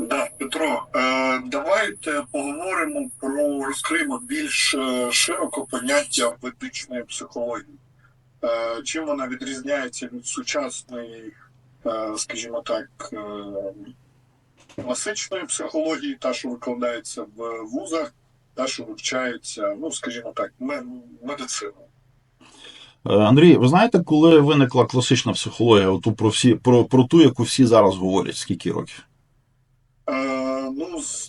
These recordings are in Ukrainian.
Да, Петро, е, давайте поговоримо про розкриємо більш е, широко поняття ведичної психології. Е, чим вона відрізняється від сучасної, скажімо так, класичної психології, та, що викладається в вузах, та, що вивчається, ну, скажімо так, ме- медициною. Андрій, ви знаєте, коли виникла класична психологія, оту про всі про, про ту, яку всі зараз говорять, скільки років?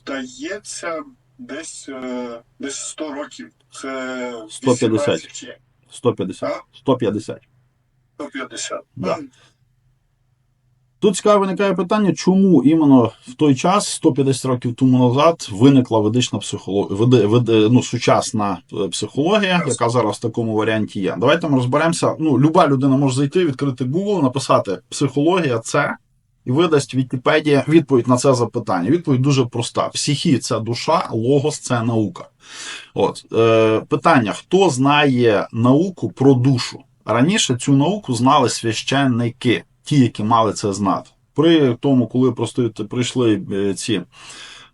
Здається, десь, е, десь 100 років. Це 150. 150. А? 150. 150. Да. Тут цікаве виникає питання, чому іменно в той час, 150 років тому назад, виникла ведична психологія, веде, веде, ну, сучасна е, психологія, яка зараз в такому варіанті є. Давайте ми розберемося. Ну, люба людина може зайти, відкрити Google, написати психологія це і видасть Вікіпедія відповідь на це запитання. Відповідь дуже проста: психі це душа, логос це наука. От е, питання: хто знає науку про душу? Раніше цю науку знали священники, ті, які мали це знати. При тому, коли просто прийшли е, ці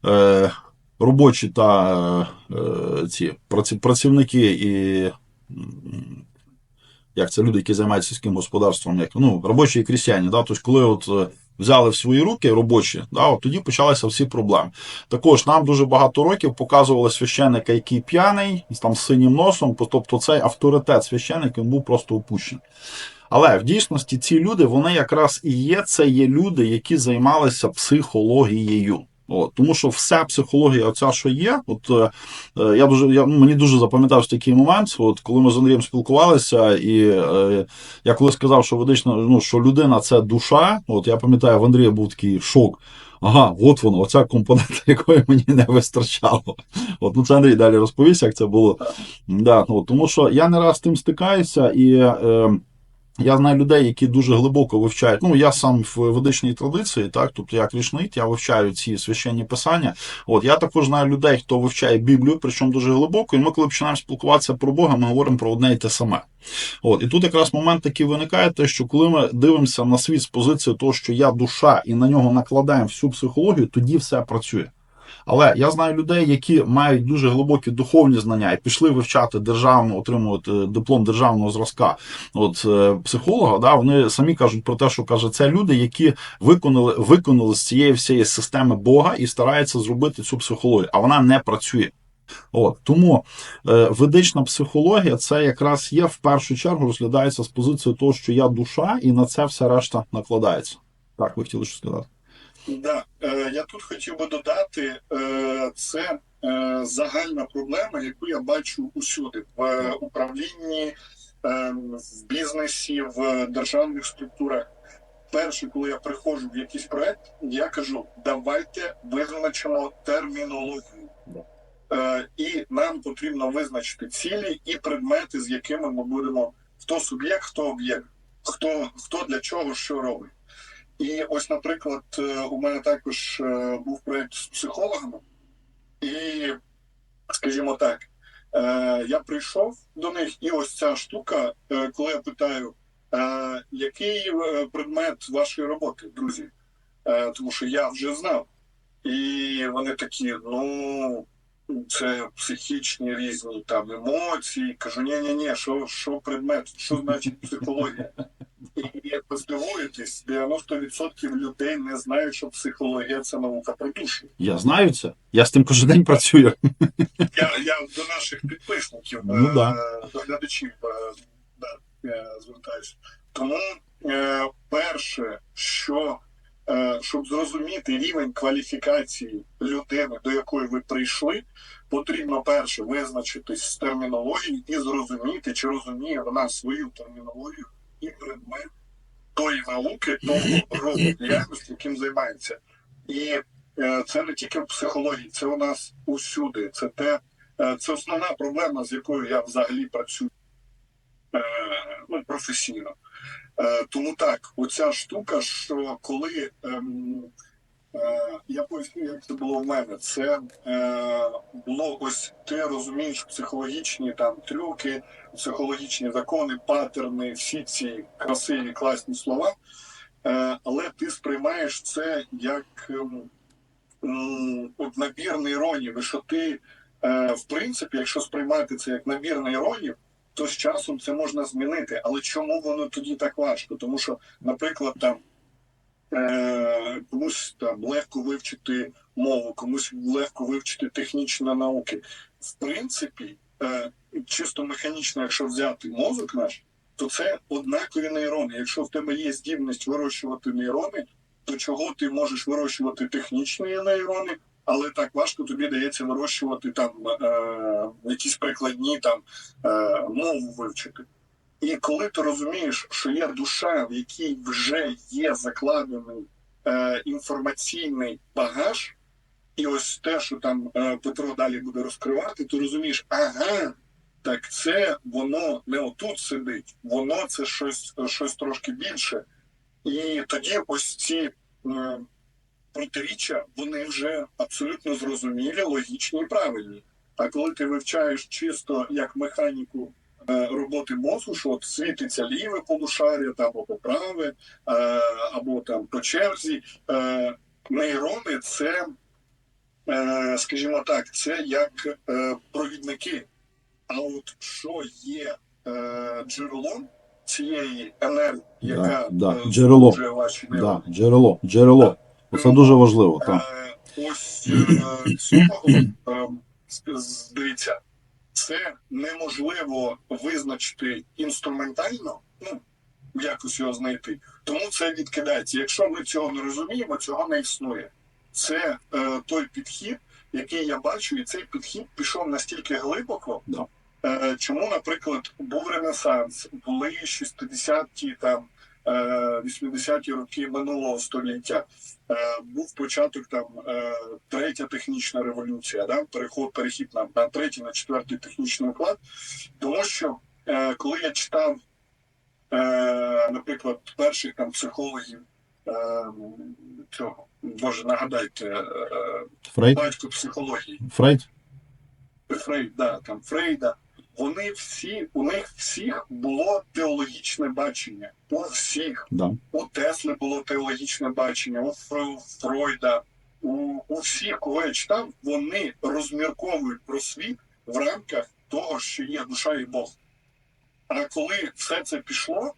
е, робочі та е, ці працівники і. Як це люди, які займаються сільським господарством, як ну робочі і крістяні, да? тобто, коли от е, взяли в свої руки робочі, да, от тоді почалися всі проблеми. Також нам дуже багато років показували священника, який п'яний, там з синім носом, тобто цей авторитет священника був просто опущений. Але в дійсності ці люди, вони якраз і є, це є люди, які займалися психологією. От, тому що вся психологія, оця, що є, от е, е, я дуже я, ну, мені дуже запам'ятався такий момент, от коли ми з Андрієм спілкувалися, і е, я коли сказав, що ведична, ну що людина це душа, от я пам'ятаю, в Андрія був такий шок. Ага, от воно, оця компонента, якої мені не вистачало. От, ну це Андрій далі розповість, як це було. Да, от, тому що я не раз з тим стикаюся, і е, я знаю людей, які дуже глибоко вивчають. Ну, я сам в ведичній традиції, так, тобто я крішнит, я вивчаю ці священні писання. От я також знаю людей, хто вивчає Біблію, причому дуже глибоко. І ми, коли починаємо спілкуватися про Бога, ми говоримо про одне і те саме. От, і тут якраз момент такий виникає, те, що коли ми дивимося на світ з позиції того, що я душа, і на нього накладаємо всю психологію, тоді все працює. Але я знаю людей, які мають дуже глибокі духовні знання і пішли вивчати державну, отримувати диплом державного зразка. От е, психолога, да, вони самі кажуть про те, що каже, це люди, які виконали, виконали з цієї всієї системи Бога і стараються зробити цю психологію, а вона не працює. От тому е, ведична психологія це якраз є в першу чергу розглядається з позиції того, що я душа, і на це все решта накладається. Так, ви хотіли що сказати? Да, е, я тут хотів би додати, е, це е, загальна проблема, яку я бачу усюди в е, управлінні, е, в бізнесі, в державних структурах. Перше, коли я приходжу в якийсь проект, я кажу: давайте визначимо термінологію. Е, і нам потрібно визначити цілі і предмети, з якими ми будемо хто суб'єкт, хто об'єкт, хто, хто для чого що робить. І ось, наприклад, е, у мене також е, був проєкт з психологами, і, скажімо так, е, я прийшов до них, і ось ця штука, коли я питаю, який предмет вашої роботи, друзі? Тому що я вже знав. І вони такі, ну. Це психічні різні там емоції. Кажу, ні, ні, ні, що, що предмет, що значить психологія? І як ви здивуєтесь, 90% людей не знають, що психологія це наука про душу. Я знаю це. Я з тим кожен день працюю. Я, я до наших підписників, Ну, е, да. до глядачів е, да, звертаюся. Тому е, перше, що е, щоб зрозуміти рівень кваліфікації людини, до якої ви прийшли, потрібно перше визначитись з термінологією і зрозуміти, чи розуміє вона свою термінологію і предмет тої науки, того роду діяльності, яким займається. І е, це не тільки в психології, це у нас усюди. Це те, е, це основна проблема, з якою я взагалі працюю е, ну, професійно. Е, тому так, оця штука, що коли ем, е, я поясню, як це було в мене, це е, було ось ти розумієш психологічні там трюки, психологічні закони, паттерни, всі ці красиві класні слова, е, але ти сприймаєш це як ем, от набір нейронів, що ти, е, в принципі, якщо сприймати це як набір нейронів, то з часом це можна змінити. Але чому воно тоді так важко? Тому що, наприклад, там е, комусь там легко вивчити мову, комусь легко вивчити технічні науки. В принципі, е, чисто механічно, якщо взяти мозок наш, то це однакові нейрони. Якщо в тебе є здібність вирощувати нейрони, то чого ти можеш вирощувати технічні нейрони, але так важко тобі дається вирощувати там е, якісь прикладні там е, мову вивчити. І коли ти розумієш, що є душа, в якій вже є закладений е, інформаційний багаж, і ось те, що там е, Петро далі буде розкривати, ти розумієш, ага, так це воно не отут сидить, воно це щось, щось трошки більше. І тоді ось ці е, протиріччя, вони вже абсолютно зрозумілі, логічні і правильні. А коли ти вивчаєш чисто як механіку е, роботи мозку, що от світиться ліве полушаря, там, або праве, е, або там по черзі, е, нейрони це, скажімо так, це як провідники. А от що є джерелом цієї енергії, яка да, е, джерело. ваші Да, джерело, джерело. Це дуже важливо. Так. Е, Ось е, цього е, з- дивіться, це неможливо визначити інструментально, ну якось його знайти. Тому це відкидається. Якщо ми цього не розуміємо, цього не існує. Це е, той підхід, який я бачу, і цей підхід пішов настільки глибоко. Да. Е, чому, наприклад, був Ренесанс, були 60-ті там. Е, 80-ті роки минулого століття е, був початок там е, третя технічна революція, да? переход, перехід на, на третій, на четвертий технічний уклад. Тому що е, коли я читав, е, наприклад, перших там психологів е, цього, боже, нагадайте, е, Фрейд? батько психології, Фрейд? Фрейд, да, там Фрейда. Вони всі, у них всіх було теологічне бачення. У всіх. Да. У Тесли було теологічне бачення, у Фройда, у, у всіх, кого я читав, вони розмірковують про світ в рамках того, що є душа і Бог. А коли все це пішло,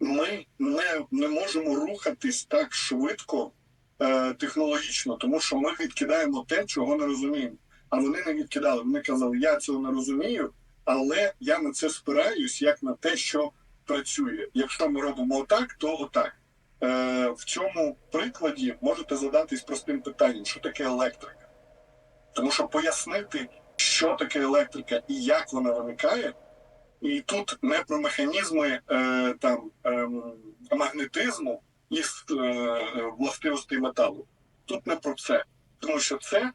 ми не, не можемо рухатись так швидко е, технологічно, тому що ми відкидаємо те, чого не розуміємо. А вони не відкидали. Вони казали, я цього не розумію, але я на це спираюсь як на те, що працює. Якщо ми робимо отак, то отак. Е, в цьому прикладі можете задатись простим питанням, що таке електрика. Тому що пояснити, що таке електрика і як вона виникає, і тут не про механізми е, там, ем, магнетизму і е, властивостей металу. Тут не про це. Тому що це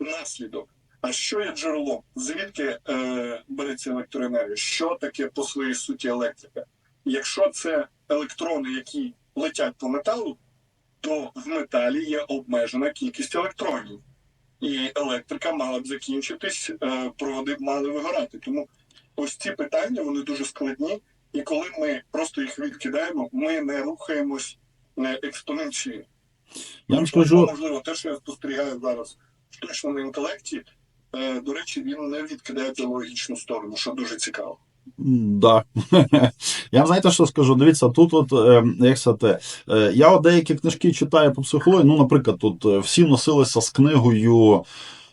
наслідок. А що є джерелом? Звідки е, береться електроенергія? Що таке по своїй суті електрика? Якщо це електрони, які летять по металу, то в металі є обмежена кількість електронів. І електрика мала б закінчитись, е, проводи б мали вигорати. Тому ось ці питання вони дуже складні, і коли ми просто їх відкидаємо, ми не рухаємось е, експоненційно. Я вам скажу, можливо, те, що я спостерігаю зараз штучному інтелекті, е, до речі, він не відкидає біологічну сторону, що дуже цікаво. Да. Я знаєте, що скажу? Дивіться, тут, от, е, як сказати, е, я от деякі книжки читаю по психології. Ну, наприклад, тут всі носилися з книгою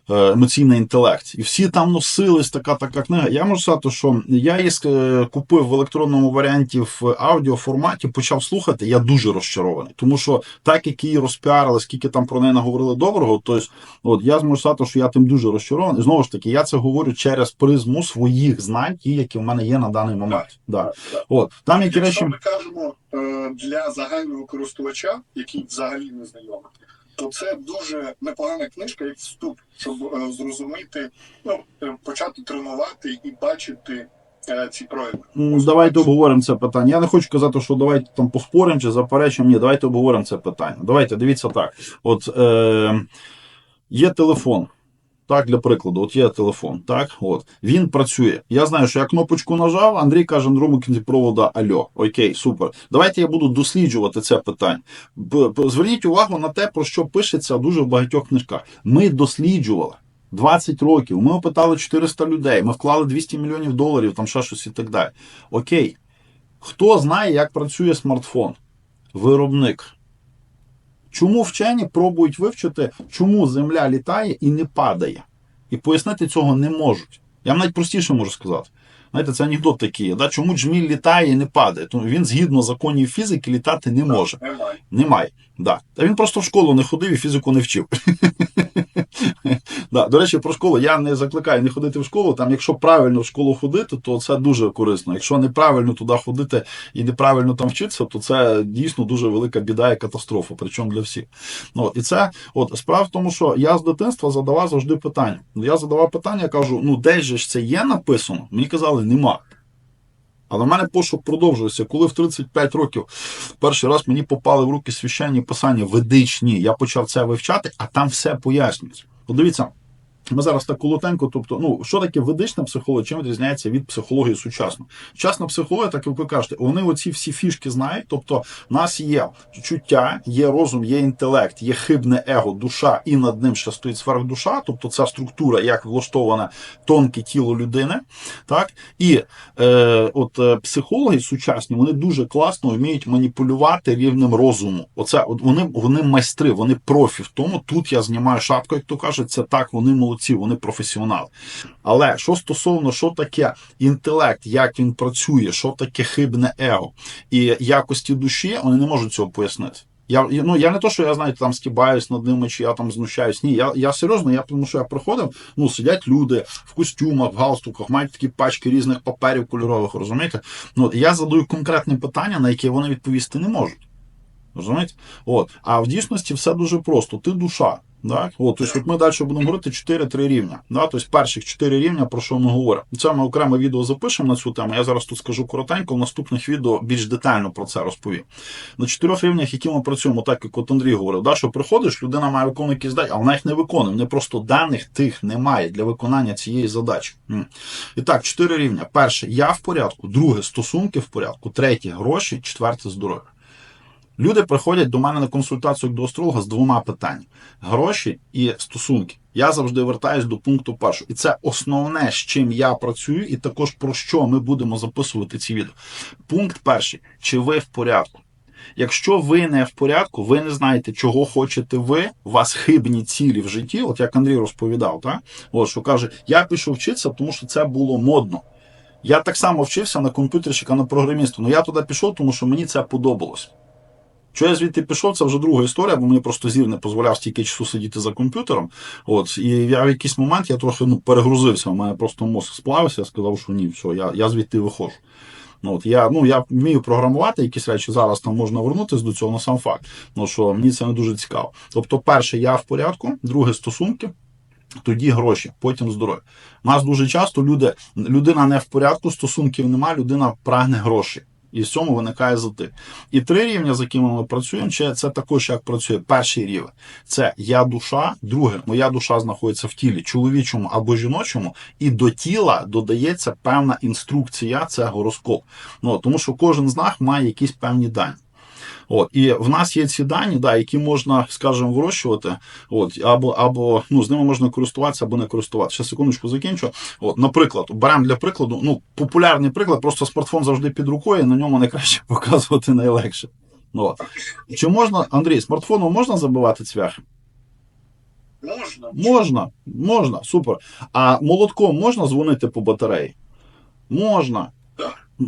Емоційний інтелект. І всі там носились, така така книга. Я можу сказати, що я її е, купив в електронному варіанті в аудіоформаті, почав слухати. Я дуже розчарований. Тому що так, як її розпіарили, скільки там про неї наговорили доброго, то есть, от я зможу сказати, що я тим дуже розчарований. І знову ж таки, я це говорю через призму своїх знань, ті, які в мене є на даний момент. Да. От там які речі. Ми кажемо е, для загального користувача, який взагалі не знайомий, то це дуже непогана книжка, як вступ, щоб е, зрозуміти, ну е, почати тренувати і бачити е, ці прояви. Ну, Давайте обговоримо це питання. Я не хочу казати, що давайте там поспоримо чи заперечимо. Ні, давайте обговоримо це питання. Давайте дивіться так. От е, є телефон. Так, для прикладу, от є телефон, так, от він працює. Я знаю, що я кнопочку нажав, Андрій каже на другому кінці провода Альо. Окей, супер. Давайте я буду досліджувати це питання. Зверніть увагу на те, про що пишеться дуже в багатьох книжках. Ми досліджували. 20 років, ми опитали 400 людей, ми вклали 200 мільйонів доларів, там ще щось і так далі. Окей. Хто знає, як працює смартфон? Виробник. Чому вчені пробують вивчити, чому Земля літає і не падає? І пояснити цього не можуть. Я вам навіть простіше можу сказати. Знаєте, це анекдот такий. Да? Чому джміль літає і не падає? Тому він згідно законів фізики літати не може. Немає. Немає. Да. Та він просто в школу не ходив і фізику не вчив. да. До речі, про школу я не закликаю не ходити в школу. Там, якщо правильно в школу ходити, то це дуже корисно. Якщо неправильно туди ходити і неправильно там вчитися, то це дійсно дуже велика біда і катастрофа, причому для всіх. Ну, от, і це от справа в тому, що я з дитинства задавав завжди питання. Я задавав питання, кажу: ну де ж це є написано? Мені казали, нема. Але в мене пошук продовжується. Коли в 35 років перший раз мені попали в руки священні писання ведичні, я почав це вивчати, а там все пояснюється. Подивіться, ми зараз так колотенько, тобто, ну що таке ведична психологія, чим відрізняється від психології сучасної? Сучасна психологія, так як ви кажете, вони оці всі фішки знають. Тобто, в нас є чуття, є розум, є інтелект, є хибне его, душа, і над ним ще стоїть сверхдуша, тобто ця структура, як влаштоване тонке тіло людини. Так? І е, от е, психологи сучасні вони дуже класно вміють маніпулювати рівнем розуму. Оце от вони, вони майстри, вони профі в тому. Тут я знімаю шапку, як то кажуть, це так, вони молодці, вони професіонали. Але що стосовно, що таке інтелект, як він працює, що таке хибне его і якості душі, вони не можуть цього пояснити. Я, ну, я не то, що я знаєте, там стібаюсь над ними, чи я там знущаюсь. Ні, я, я серйозно, я тому що я приходив, ну, сидять люди в костюмах, в галстуках, мають такі пачки різних паперів кольорових, розумієте? Ну, я задаю конкретні питання, на які вони відповісти не можуть. Розумієте? От. А в дійсності все дуже просто. Ти душа. Так? От, тобто, от ми далі будемо говорити 4-3 рівня. Да? Тобто перших 4 рівня, про що ми говоримо. Це ми окреме відео запишемо на цю тему. Я зараз тут скажу коротенько, в наступних відео більш детально про це розповім. На чотирьох рівнях, які ми працюємо, так як от Андрій говорив, да, що приходиш, людина має виконувати якісь задачі, а вона їх не виконує. Не просто даних тих немає для виконання цієї задачі. І так, чотири рівня. Перше, я в порядку, друге стосунки в порядку, третє гроші, четверте здоров'я. Люди приходять до мене на консультацію до астролога з двома питаннями: гроші і стосунки. Я завжди вертаюсь до пункту першого. І це основне, з чим я працюю, і також про що ми будемо записувати ці відео. Пункт перший: чи ви в порядку? Якщо ви не в порядку, ви не знаєте, чого хочете ви, у вас хибні цілі в житті, от як Андрій розповідав, так? От що каже, я пішов вчитися, тому що це було модно. Я так само вчився на комп'ютерщика на програмісту. Ну я туди пішов, тому що мені це подобалось. Що я звідти пішов, це вже друга історія, бо мені просто зір не дозволяв стільки часу сидіти за комп'ютером. От, і я в якийсь момент я трохи ну, перегрузився, у мене просто мозк сплавився, я сказав, що ні, все, я, я звідти виходжу. Ну, от, я, ну, я вмію програмувати якісь речі, зараз там можна вернутися до цього, на сам факт. Ну, що мені це не дуже цікаво. Тобто, перше, я в порядку, друге стосунки, тоді гроші, потім здоров'я. У нас дуже часто люди, людина не в порядку, стосунків немає, людина прагне гроші. І з цьому виникає затик. І три рівня, з якими ми працюємо, це також як працює перший рівень. Це я душа, друге, моя душа знаходиться в тілі, чоловічому або жіночому, і до тіла додається певна інструкція, це гороскоп. Ну, тому що кожен знак має якісь певні дані. От, і в нас є ці дані, да, які можна, скажімо, вирощувати, от, або, або ну, з ними можна користуватися або не користуватися. Ще секундочку закінчу. От, наприклад, беремо для прикладу, ну, популярний приклад, просто смартфон завжди під рукою, на ньому найкраще показувати найлегше. Ну, От. Чи можна, Андрій, смартфоном можна забивати цвяхи? Можна. Можна, можна, супер. А молотком можна дзвонити по батареї? Можна.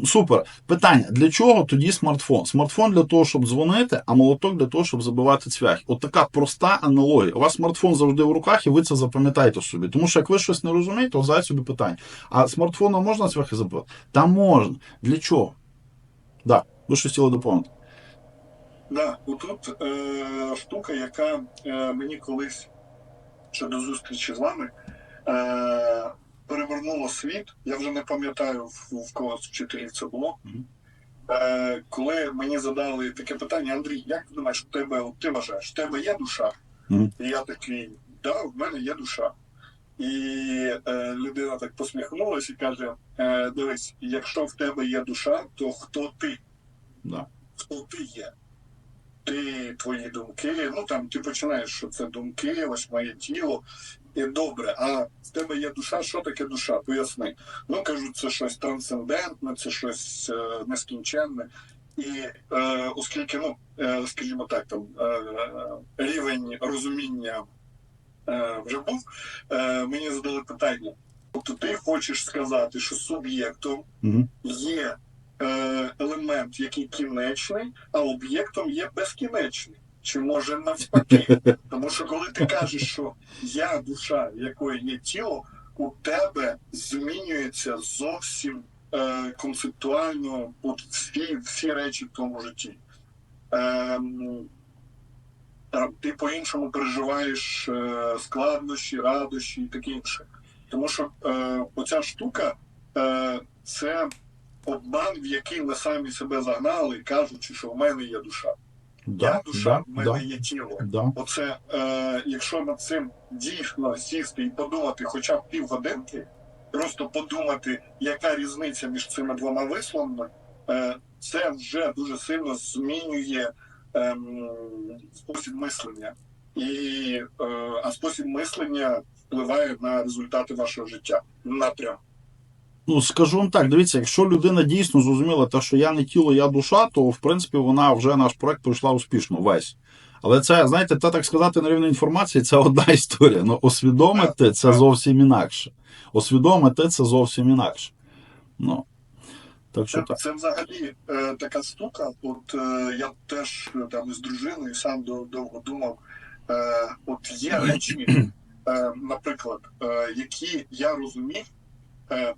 Супер. Питання: для чого тоді смартфон? Смартфон для того, щоб дзвонити, а молоток для того, щоб забивати цвях. От така проста аналогія. У вас смартфон завжди в руках, і ви це запам'ятаєте собі. Тому що як ви щось не розумієте, то задайте собі питання. А смартфоном можна цвяхи забивати? Та можна. Для чого? Так, ви щось хотіли доповнити. Да, отут е, штука, яка е, мені колись ще до зустрічі з вами е, перевернула світ. Я вже не пам'ятаю в, в кого з вчителів це було. Е, коли мені задали таке питання, Андрій, як ти думаєш, в тебе, от ти вважаєш, в тебе є душа? І я такий, да, в мене є душа. І е, людина так посміхнулася і каже: е, Дивись, якщо в тебе є душа, то хто ти? Да. Хто ти є? Ти твої думки, ну там ти починаєш, що це думки, ось моє тіло. І добре, а в тебе є душа, що таке душа? Поясни. Ну кажуть, це щось трансцендентне, це щось е, нескінченне. І е, оскільки, ну, е, скажімо так, там е, рівень розуміння е, вже був, е, мені задали питання. Тобто ти хочеш сказати, що суб'єктом Угу. є е, елемент, який кінечний, а об'єктом є безкінечний. Чи може навпаки? Тому що коли ти кажеш, що я душа, якої є тіло, у тебе змінюється зовсім е, концептуально от всі, всі речі в тому житті. Там, ти по-іншому переживаєш е, складнощі, радощі і таке інше. Тому що е, оця штука е, це обман, в який ми самі себе загнали, кажучи, що в мене є душа. Да, я душа, да, в мене да, є тіло. да. Оце, е, якщо над цим дійсно сісти і подумати хоча б півгодинки, просто подумати, яка різниця між цими двома висловами, е, це вже дуже сильно змінює ем, спосіб мислення. І, е, а спосіб мислення впливає на результати вашого життя напрям. Ну, скажу вам так, дивіться, якщо людина дійсно зрозуміла те, що я не тіло, я душа, то в принципі вона вже наш проект пройшла успішно весь. Але це, знаєте, те так сказати на рівні інформації, це одна історія. Ну, усвідомити це зовсім інакше. Усвідомити це зовсім інакше. Ну, так що Це, так. це взагалі е, така штука. От е, я теж е, там із дружиною сам довго думав. Е, от є речі, е, наприклад, е, які я розумів. Е,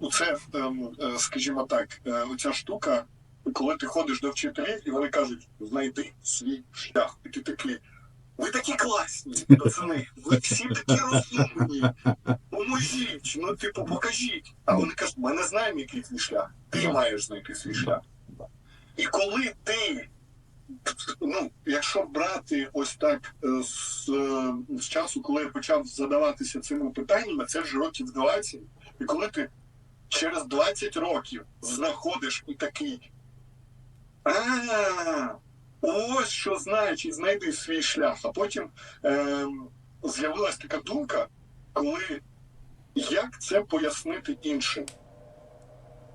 оце, е, е, скажімо так, е, оця штука, коли ти ходиш до вчителів, і вони кажуть, знайди свій шлях. І ти такий. Ви такі класні, пацани, ви всі такі розумні. Поможіть, ну типу, покажіть. А вони кажуть, ми не знаємо, який твій шлях. Ти маєш знайти свій шлях. І коли ти, ну, якщо брати ось так е, з, е, з часу, коли я почав задаватися цими питаннями, це вже років 20, і коли ти через 20 років знаходиш і такий. А, ось що значить знайди свій шлях. А потім ем, з'явилась така думка, коли як це пояснити іншим?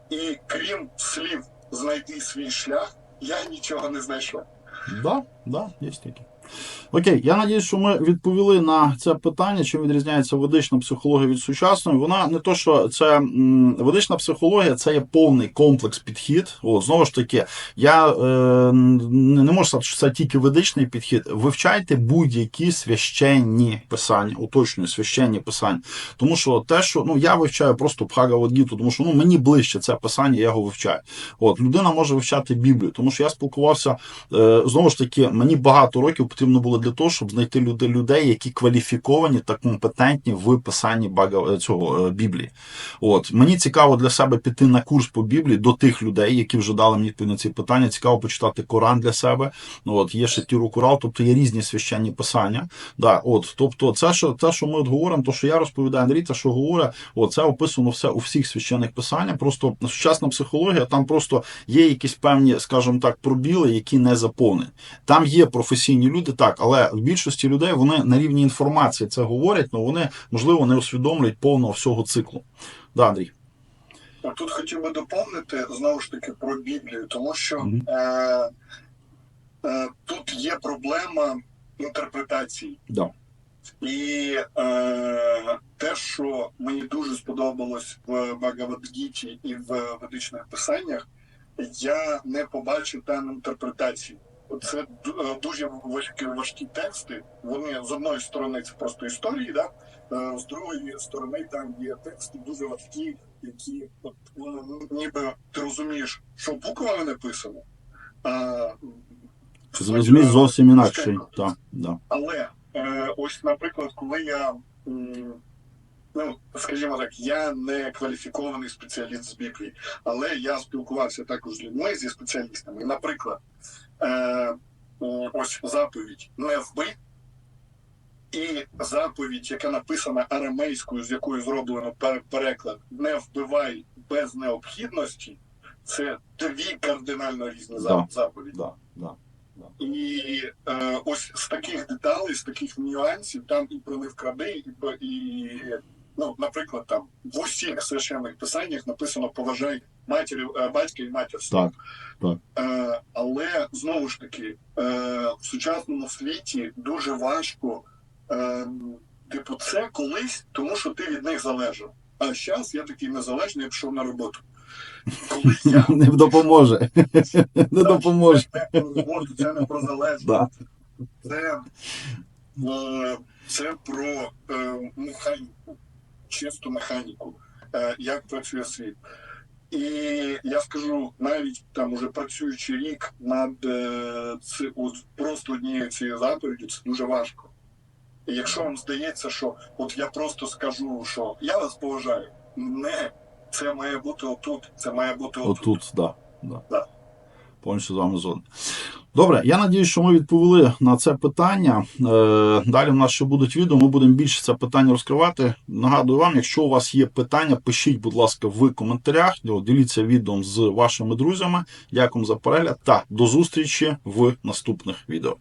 І крім слів знайди свій шлях, я нічого не знайшов. Да, да, є таке. Окей, я надіюсь, що ми відповіли на це питання, чим відрізняється ведична психологія від сучасної. Вона не то, що це ведична психологія, це є повний комплекс підхід. От знову ж таки, я е, не не можу сказати, що це тільки ведичний підхід. Вивчайте будь-які священні писання, уточнюю, священні писання. Тому що те, що ну я вивчаю просто Бхагавадгіту, тому що ну мені ближче це писання, я його вивчаю. От людина може вивчати Біблію, тому що я спілкувався е, знову ж таки, мені багато років потрібно було для того, щоб знайти людей, які кваліфіковані та компетентні в писанні Бага, цього е, Біблії. От мені цікаво для себе піти на курс по Біблії до тих людей, які вже дали мені відповідь на ці питання. Цікаво почитати Коран для себе. Ну, От є ще Тіру Курал, тобто є різні священні писання. Да, от, тобто, це, що це, що ми от говоримо, то що я розповідаю Андрій, це що говорить, от це описано все у всіх священних писаннях. Просто сучасна психологія, там просто є якісь певні, скажімо так, пробіли, які не заповнені. Там є професійні люди, так, але в більшості людей вони на рівні інформації це говорять, але вони можливо не усвідомлюють повного всього циклу. Да, Андрій. Тут хотів би доповнити знову ж таки про Біблію, тому що Мгм. е, е, тут є проблема інтерпретації. Да. І е, те, що мені дуже сподобалось в Багавадгіті і в ведичних писаннях, я не побачив там інтерпретації. Це е, дуже важкі, важкі тексти. Вони з одної сторони це просто історії, да? Е, з другої сторони там є тексти дуже важкі, які от, ну, ніби ти розумієш, що буквами написано. А, Зрозумій зовсім інакший. Так, да. але е, ось, наприклад, коли я, ну скажімо так, я не кваліфікований спеціаліст з Біблії, але я спілкувався також з людьми зі спеціалістами. Наприклад, е, ось заповідь не вбий. І заповідь, яка написана арамейською, з якою зроблено переклад, не вбивай без необхідності, це дві кардинально різні Да. заповіді. Да, да. І е, ось з таких деталей, з таких нюансів, там і про не вкради, і, і ну, наприклад, там в усіх священних писаннях написано поважай матірів, е, батька і матір. свою». Так, Е, але знову ж таки, е, в сучасному світі дуже важко, е, типу, це колись, тому що ти від них залежав. А зараз я такий незалежний, я пішов на роботу. Коли я Не допоможе. Не допоможе. це не про роботу, це не про залежність. Це, е, це про е, механіку, чисту механіку, е, як працює світ. І я скажу, навіть там уже працюючи рік над е, ці, от, просто однією цією заповіддю, це дуже важко. І якщо вам здається, що от я просто скажу, що я вас поважаю, не це має бути отут, це має бути отут. Отут, да. да. Да. Повністю з вами згоден. Добре, я надію, що ми відповіли на це питання. Е, Далі в нас ще будуть відео, ми будемо більше це питання розкривати. Нагадую вам, якщо у вас є питання, пишіть, будь ласка, в коментарях. Діліться відео з вашими друзями. Дякую за перегляд та до зустрічі в наступних відео.